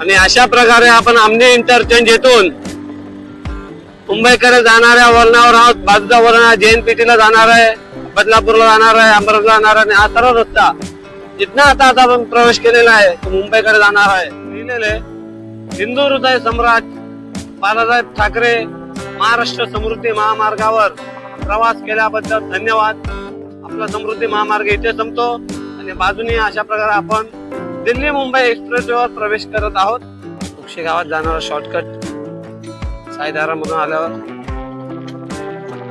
आणि अशा प्रकारे आपण आमने इंटरचेंज येथून मुंबईकडे जाणाऱ्या वळणावर आहोत. बाजूचा वळण जैन पेटीला जाणार आहे. बदलापूरला जाणार आहे. अमरावतीला जाणार आहे. आणि हा सर्व रस्ता जिथनं आता आता आपण प्रवेश केलेला आहे तो मुंबईकडे जाणार आहे. लिहिलेले हिंदू हृदय सम्राट बाळासाहेब ठाकरे महाराष्ट्र समृद्धी महामार्गावर प्रवास केल्याबद्दल धन्यवाद. आपला समृद्धी महामार्ग इथे संपतो. आणि बाजूने अशा प्रकारे आपण दिल्ली मुंबई एक्सप्रेसवेवर प्रवेश करत आहोत. उक्षी गावात जाणारा शॉर्टकट साईदारामधून आल्यावर.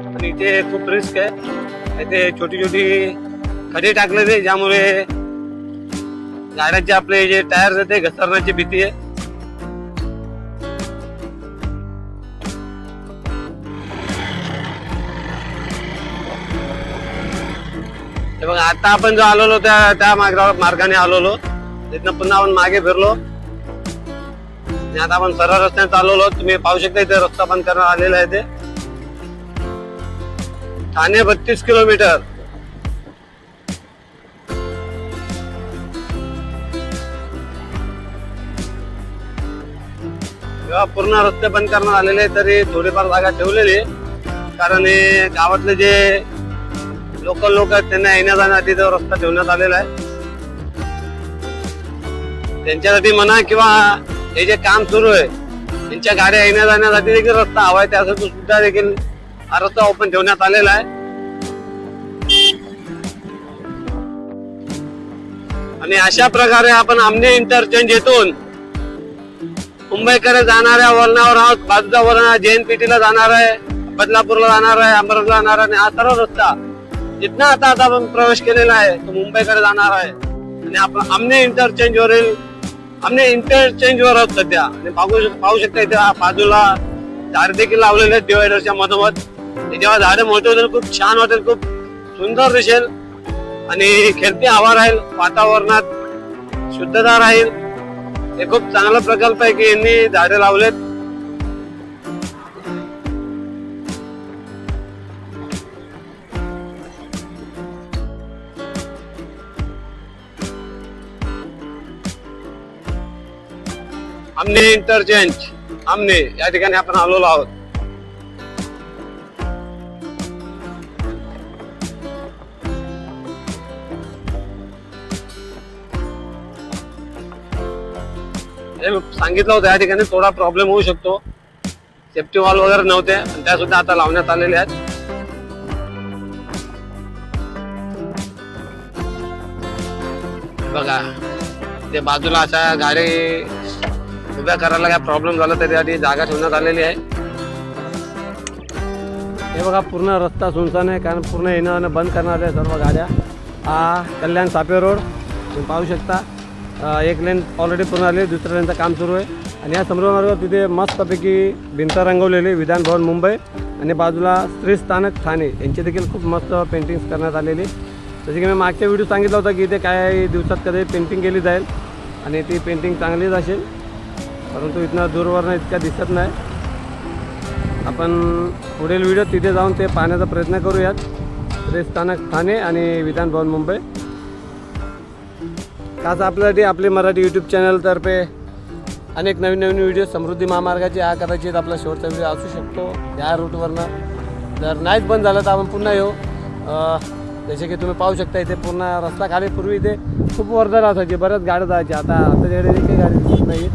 आणि इथे खूप रिस्क आहे. इथे छोटी छोटी खडे टाकलेले ज्यामुळे गाड्यांचे आपले जे टायर आहेत ते घसरण्याची भीती आहे. मग बघा आता आपण जो आलेलो त्या त्या मार्गावर मार्गाने आलेलो. तिथनं पुन्हा आपण मागे फिरलो. आणि आता आपण सरळ रस्त्याने चालवलो. तुम्ही पाहू शकता इथे रस्ता बंद करण्यात आलेला आहे ते. ठाणे बत्तीस किलोमीटर. किंवा पूर्ण रस्ते बंद करण्यात आलेले तरी थोडीफार जागा ठेवलेली कारण हे गावातले जे लोकल लोक आहेत त्यांना येण्या जाण्यासाठी रस्ता ठेवण्यात आलेला आहे. त्यांच्यासाठी म्हणा किंवा हे जे काम सुरू आहे त्यांच्या गाड्या येण्या जाण्यासाठी देखील रस्ता हवा आहे त्यासाठी सुद्धा देखील हा रस्ता ओपन ठेवण्यात आलेला आहे. आणि अशा प्रकारे आपण आमने इंटरचेंज येथून मुंबईकडे जाणाऱ्या वळणावर आहोत. बाजूचा वळण जैन पेटीला जाणार आहे बदलापूरला जाणार आहे अमरावतीला जाणार आहे हा सर्व रस्ता जिथनं आता आता आपण प्रवेश केलेला आहे तो मुंबईकडे जाणार आहे. आणि आपण आमने इंटरचेंज वरील आमने इंटरचेंज वर आहोत सध्या. आणि पाहू पाहू शकता इथे बाजूला झाड देखील लावलेले आहेत डिवायडरच्या मधोमध. जेव्हा झाडं मोठे होतील खूप छान वाटेल खूप सुंदर दिसेल. आणि खेळती हवा राहील वातावरणात शुद्धता राहील. हे खूप चांगला प्रकल्प आहे की यांनी झाडे लावलेत. आमने इंटरचेंज आमने या ठिकाणी आपण आलेलो आहोत. हे सांगितलं होतं या ठिकाणी थोडा प्रॉब्लेम होऊ शकतो. सेफ्टी वॉल वगैरे नव्हते पण त्या सुद्धा आता लावण्यात आलेले आहेत. बघा ते बाजूला अशा गाडी उभ्या करायला काय प्रॉब्लेम झाला तरी आधी जागा ठेवण्यात आलेली आहे. हे बघा पूर्ण रस्ता सुनसान आहे कारण पूर्ण येणं जाणं बंद करणार आहे सर्व गाड्या. हा कल्याण सापे रोड तुम्ही पाहू शकता. एक लेन ऑलरेडी पूर्ण आली दुसऱ्या लेनचं काम सुरू आहे. आणि या समृद्ध तिथे मस्तपैकी भिंत रंगवलेली विधान भवन मुंबई. आणि बाजूला स्त्री स्थानक ठाणे. यांची देखील खूप मस्त पेंटिंग्स करण्यात आलेली जसे की मी मागच्या व्हिडिओ सांगितलं होतं की इथे काय दिवसात कधी पेंटिंग केली जाईल. आणि ती पेंटिंग चांगलीच असेल. परंतु इथनं दूरवरनं इतक्या दिसत नाही. आपण पुढील व्हिडिओ तिथे जाऊन ते पाहण्याचा प्रयत्न करूयात. श्री स्थानक ठाणे आणि विधान भवन मुंबई. खास आपल्यासाठी आपली मराठी यूट्यूब चॅनलतर्फे अनेक नवीन नवीन व्हिडिओ समृद्धी महामार्गाचे हा कदाचित आपला शेवटचा व्हिडिओ असू शकतो. या रूटवरनं जर नाहीच बंद झालं तर आपण पुन्हा येऊ. जसे की तुम्ही पाहू शकता इथे पूर्ण रस्ता खाली पूर्वी इथे खूप वर्दळ असायची बऱ्याच गाड्या जायच्या. आता आता तिकडे काही गाडी दिसत नाही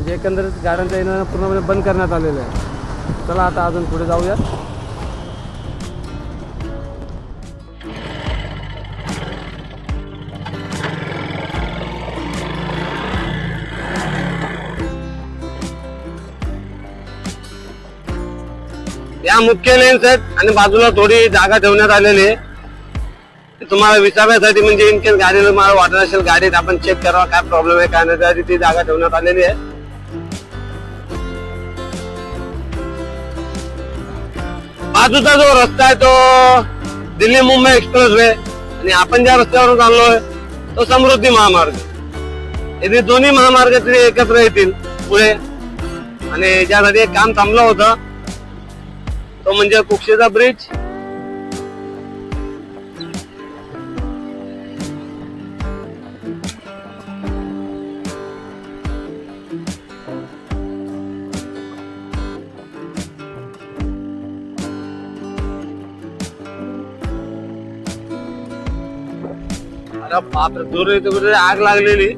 म्हणजे एकंदरीत गाड्यांचं येणं पूर्णपणे बंद करण्यात आलेलं आहे. चला आता अजून पुढे जाऊया या मुख्य लेन्स आहेत आणि बाजूला थोडी जागा ठेवण्यात आलेली आहे. तुम्हाला विचारण्यासाठी म्हणजे इनकेस गाडीला मला वाटत असेल गाडीत आपण चेक करावा काय प्रॉब्लेम आहे काय नाही त्यासाठी ती जागा ठेवण्यात आलेली आहे. बाजूचा जो रस्ता आहे तो दिल्ली मुंबई एक्सप्रेस वे. आणि आपण ज्या रस्त्यावरून चाललोय तो समृद्धी महामार्ग. येथे दोन्ही महामार्ग तरी एकत्र येतील पुढे. आणि ज्यासाठी एक काम थांबलं होतं तो म्हणजे कुक्षेचा ब्रिज अरे दूर कुठे आग लागलेली.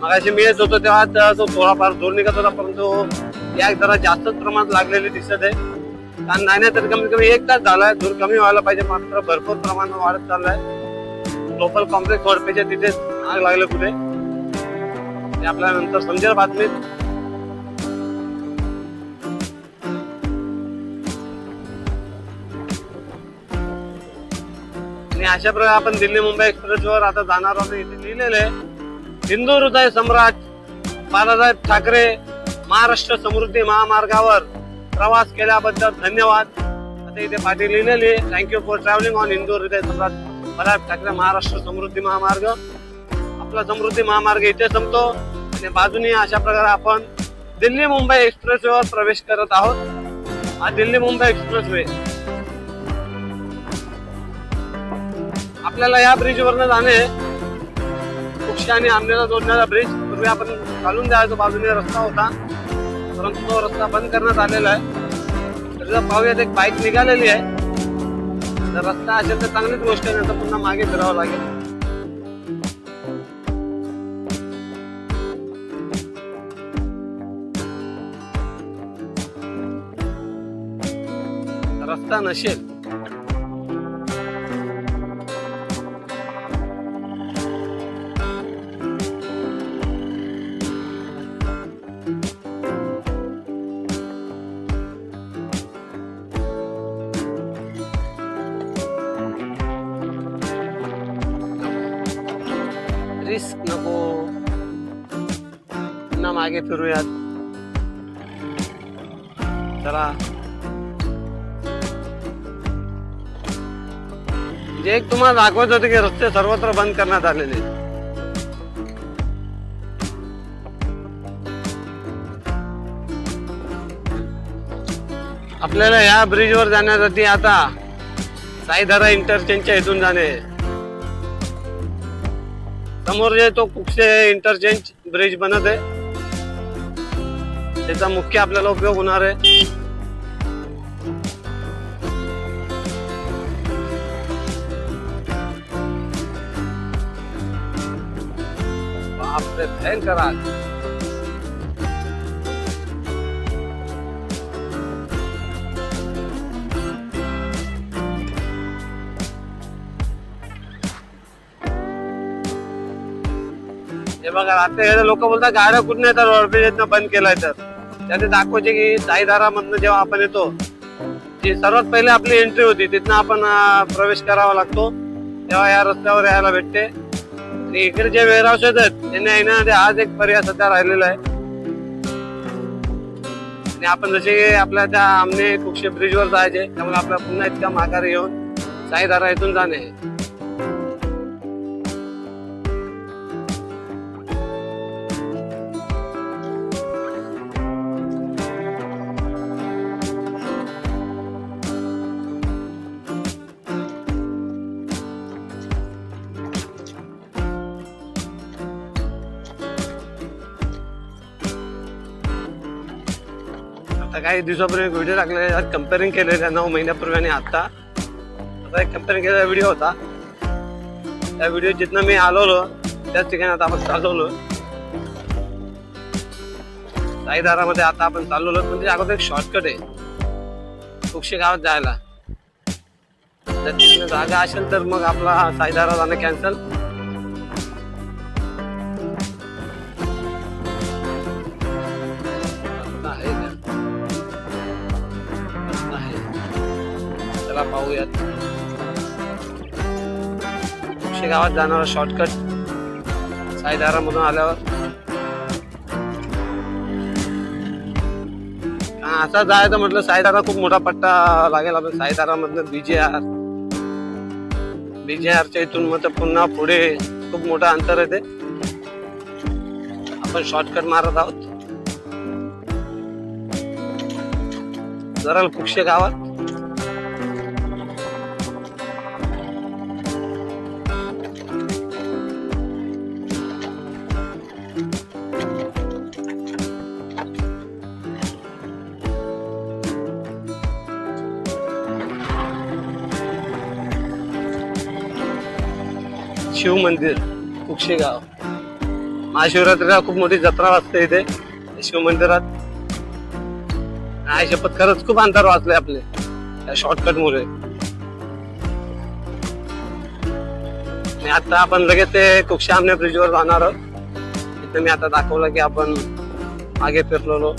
मगाशी मी येत होतो तेव्हा तो थोडाफार दूर निघत होता परंतु ही आग जरा जास्तच प्रमाणात लागलेली दिसत आहे. कारण नाही नाही तर कमीत कमी एक तास झालाय धूर कमी व्हायला पाहिजे मात्र भरपूर प्रमाणात वाढत चाललाय. लोकल कॉम्प्लेक्स वडपेच्या तिथे आग लागले कुठे ते आपल्याला नंतर समजेल बातमीत. अशा प्रकारे आपण दिल्ली मुंबई एक्सप्रेसवर आता जाणार आहोत. इथे लिहिलेलं आहे हिंदू हृदय सम्राट बाळासाहेब ठाकरे महाराष्ट्र समृद्धी महामार्गावर प्रवास केल्याबद्दल धन्यवाद. आता इथे पाठी लिहिलेली आहे thank you for travelling on Hindu हृदय सम्राट बाळासाहेब ठाकरे महाराष्ट्र समृद्धी महामार्ग. आपला समृद्धी महामार्ग इथे संपतो आणि बाजूने अशा प्रकारे आपण दिल्ली मुंबई एक्सप्रेसवेवर प्रवेश करत आहोत. हा दिल्ली मुंबई एक्सप्रेस आपल्याला या ब्रिज वरनं जाणे कुक्षी आणि आमनेला जोडणारा ब्रिज पूर्वी आपण चालून द्यायचो बाजूने रस्ता होता. परंतु तो रस्ता बंद करण्यात आलेला आहे. तर पाहूयात एक बाईक निघालेली आहे. जर रस्ता असेल तर चांगलीच गोष्ट आहे नंतर तर पुन्हा मागे फिरावं लागेल. रस्ता नसेल. पुन्हा मागे फिरूयात. चला. जे एक तुम्हाला दाखवत होते की रस्ते सर्वत्र बंद करण्यात आलेले आपल्याला या ब्रिजवर जाण्यासाठी आता साईधारा इंटरचेंजच्या इथून जाणे समोर जे तो कुक्षे इंटरचेंज ब्रिज बनत आहे त्याचा मुख्य आपल्याला उपयोग होणार आहे. बापरे भयंकर आग. हे बघा आता हे लोक बोलतात गाड्या कुठून येतात रोडपेजनं बंद केलाय तर? त्याने दाखवायचे की साईधारामधनं जेव्हा आपण येतो जी सर्वात पहिले आपली एंट्री होती तिथनं आपण प्रवेश करावा लागतो. तेव्हा या रस्त्यावर यायला भेटते. आणि इकडे जे वेअरहाऊस येतात त्यांनी येण्यामध्ये आज एक पर्याय सध्या राहिलेला आहे. आणि आपण जसे आपल्या त्या आमने कुक्षे ब्रिजवर जायचे त्यामुळे आपल्या पुन्हा इतक्या माघारी येऊन साईधारा इथून जाणे. आता काही दिवसापूर्वी एक व्हिडिओ टाकलेला कम्पेअरिंग केलेला नऊ महिन्यापूर्वी आणि आता. आता एक कम्पेअरिंग केलेला व्हिडिओ होता. त्या व्हिडिओ जिथनं मी आलोलो त्याच ठिकाणी आता आपण चालवलो. साईदारामध्ये आता आपण चालवलो. म्हणजे अगोदर एक शॉर्टकट आहे. कुक्षे गावात जायला. जर तिथनं जागा असेल तर मग आपला साईदारा जाणं कॅन्सल चला पाहूयात. कुक्षे गावात जाणारा शॉर्टकट साईधारामधून आल्यावर. असा असं जायचं म्हटलं साईदारा खूप मोठा पट्टा लागेल आपण साईधारामधनं बीजेआर बीजेआरच्या इथून मग पुन्हा पुढे खूप मोठं अंतर आहे ते. आपण शॉर्टकट मारत आहोत. जरा कुक्षे गावात. शिव मंदिर कुक्षेगाव. महाशिवरात्रीला खूप मोठी जत्रा वाचते इथे शिव मंदिरात. नाही शपथ खरंच खूप अंतर वाचले आपले या शॉर्टकट मुळे आता आपण लगेच ते कुक्षामने ब्रिजवर जाणार आहोत. इथे मी आता दाखवलं की आपण मागे फिरलेलो.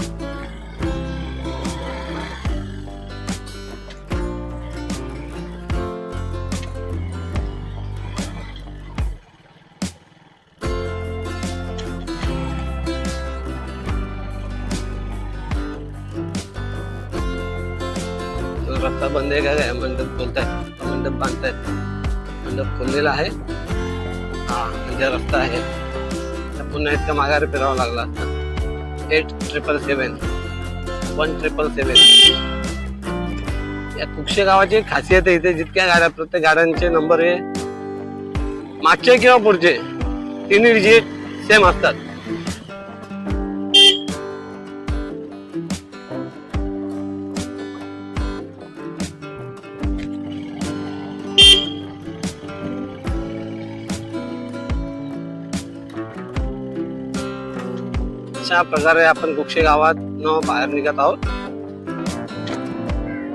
रस्ता बंद आहे काय मंडप बोलतायत मंडप बांधतायत. मंडप खोललेला आहे. हा म्हणजे रस्ता आहे. पुन्हा इतका माघारी फिरावा लागला असता eight triple seven one triple seven या कुक्षे गावाची खासियत आहे इथे जितक्या गाड्या प्रत्येक गाड्यांचे नंबर हे मागचे किंवा पुढचे. तिन्ही डिजिट सेम असतात. अशा प्रकारे आपण कुक्षे गावात न बाहेर निघत आहोत.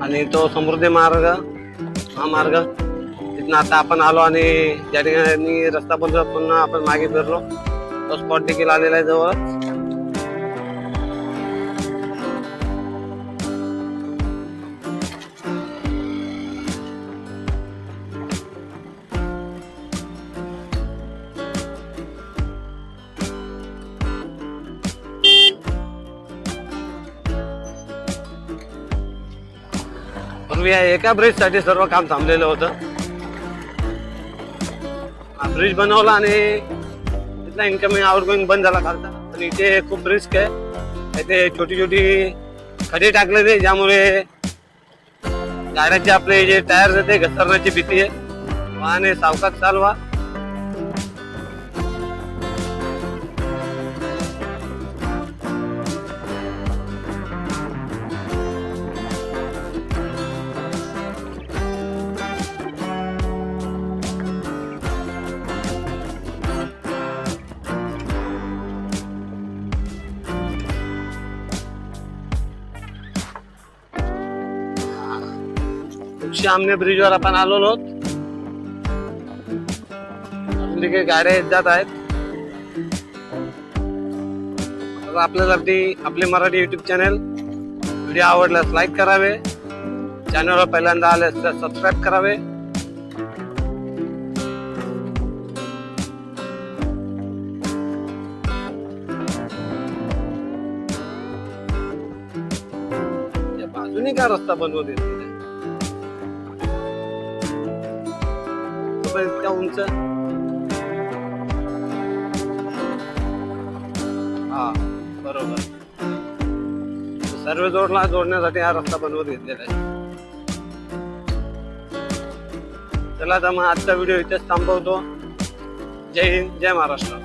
आणि तो समृद्धी मार्ग हा मार्ग तिथनं आता आपण आलो आणि ज्या ठिकाणी रस्ता बंद पुन्हा आपण मागे फिरलो तो स्पॉट देखील आलेला आहे जवळ. या एका ब्रिजसाठी सर्व काम थांबलेलं होतं. हा ब्रिज बनवला आणि तिथला इन्कमिंग आउटगोईंग बंद झाला खालचा. आणि इथे खूप रिस्क आहे. इथे छोटी छोटी खडे टाकलेले ज्यामुळे गाड्यांचे आपले जे टायर ते घसरण्याची भीती आहे. वाहने सावकाश चालवा. आमने ब्रिजवर आपण आलो आहोत. अजून देखील गाड्या येत जात आहेत. तर आपल्यासाठी आपले मराठी युट्यूब चॅनल व्हिडिओ आवडल्यास लाईक करावे. चॅनलवर पहिल्यांदा आले तर सबस्क्राईब करावे. या बाजूने का रस्ता बनवत येते पण इतका उंच. हा बरोबर. सर्व जोडला जोडण्यासाठी हा रस्ता बनवत घेतलेला आहे. चला तर मग आजचा व्हिडिओ इथेच थांबवतो. जय हिंद जय महाराष्ट्र.